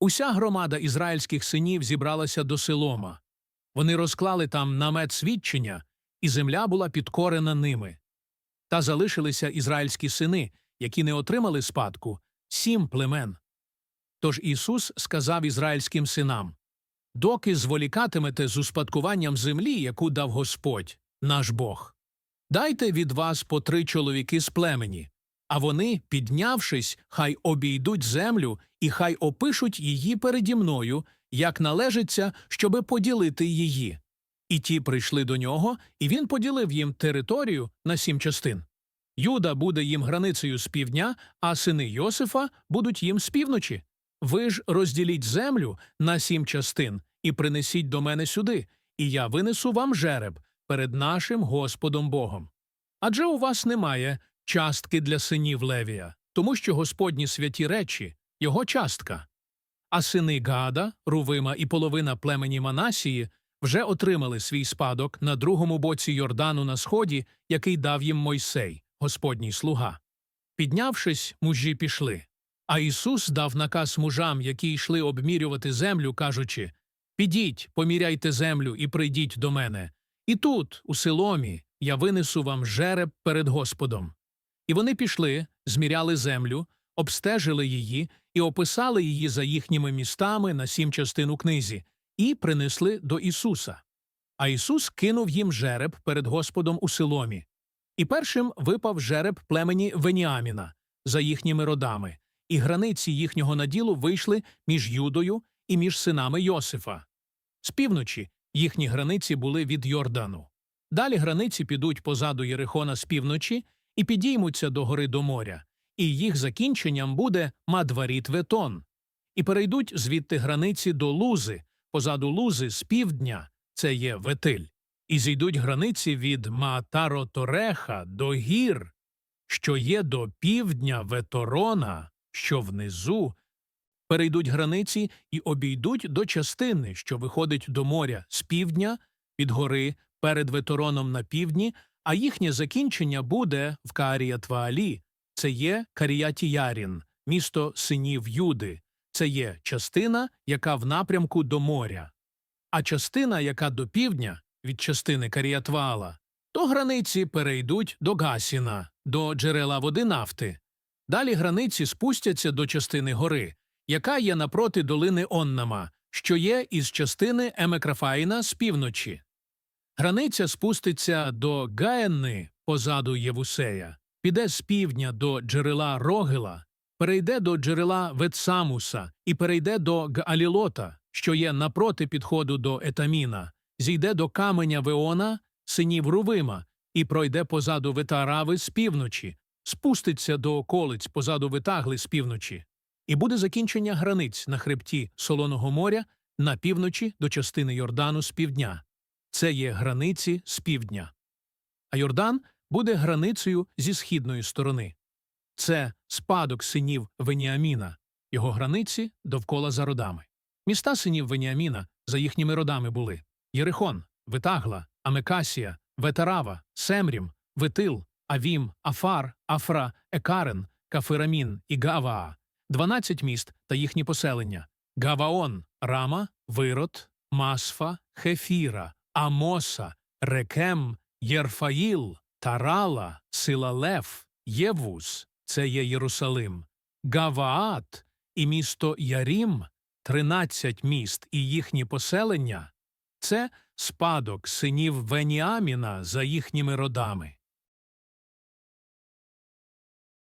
Уся громада ізраїльських синів зібралася до Силома. Вони розклали там намет свідчення, і земля була підкорена ними. Та залишилися ізраїльські сини, які не отримали спадку, сім племен. Тож Ісус сказав ізраїльським синам Доки зволікатимете з успадкуванням землі, яку дав Господь, наш Бог, дайте від вас по три чоловіки з племені, а вони, піднявшись, хай обійдуть землю і хай опишуть її переді мною, як належиться, щоби поділити її. І ті прийшли до нього, і він поділив їм територію на сім частин. Юда буде їм границею з півдня, а сини Йосифа будуть їм з півночі. Ви ж розділіть землю на сім частин і принесіть до мене сюди, і я винесу вам жереб перед нашим Господом Богом. Адже у вас немає частки для синів Левія, тому що Господні святі речі його частка. А сини Гада, Рувима і половина племені Манасії вже отримали свій спадок на другому боці Йордану на сході, який дав їм Мойсей, Господній слуга. Піднявшись, мужі пішли. А Ісус дав наказ мужам, які йшли обмірювати землю, кажучи Підіть, поміряйте землю і прийдіть до мене. І тут, у Силомі, я винесу вам жереб перед Господом. І вони пішли, зміряли землю, обстежили її і описали її за їхніми містами на сім частин у книзі, і принесли до Ісуса. А Ісус кинув їм жереб перед Господом у Силомі. І першим випав жереб племені Веніаміна за їхніми родами, і границі їхнього наділу вийшли між Юдою і між синами Йосифа. З півночі їхні границі були від Йордану. Далі границі підуть позаду Єрихона з півночі і підіймуться до гори до моря, і їх закінченням буде Мадваріт Ветон. І перейдуть звідти границі до Лузи, позаду Лузи з півдня це є Ветиль, і зійдуть границі від Маатаро Тореха до гір, що є до півдня Веторона, що внизу, перейдуть границі і обійдуть до частини, що виходить до моря з півдня, від гори перед Ветороном на півдні, а їхнє закінчення буде в Кааріятваалі, це є Каріятіярін, місто синів Юди, це є частина, яка в напрямку до моря. А частина, яка до півдня, від частини Каріатваала, то границі перейдуть до Гасіна, до джерела води нафти. Далі границі спустяться до частини гори, яка є напроти долини Оннама, що є із частини Емекрафаїна з півночі. Границя спуститься до Гаенни позаду Євусея, піде з півдня до джерела Рогела, перейде до джерела Ветсамуса і перейде до Гаалілота, що є напроти підходу до Етаміна, зійде до каменя Веона, синів Рувима, і пройде позаду Ветарави з півночі, спуститься до околиць позаду Витагли з півночі, і буде закінчення границь на хребті Солоного моря на півночі до частини Йордану з півдня. Це є границі з півдня. А Йордан буде границею зі східної сторони. Це спадок синів Веніаміна, його границі довкола за родами. Міста синів Веніаміна за їхніми родами були Єрихон, Витагла, Амекасія, Ветарава, Семрім, Витил, Авім, Афар, Афра, Екарен, Кафирамін і Гаваа, 12 міст та їхні поселення Гаваон, Рама, Вирот, Масфа, Хефіра, Амоса, Рекем, Єрфаїл, Тарала, Силалев, Євус, це є Єрусалим, Гаваат і місто Ярім, 13 міст і їхні поселення це спадок синів Веніаміна за їхніми родами.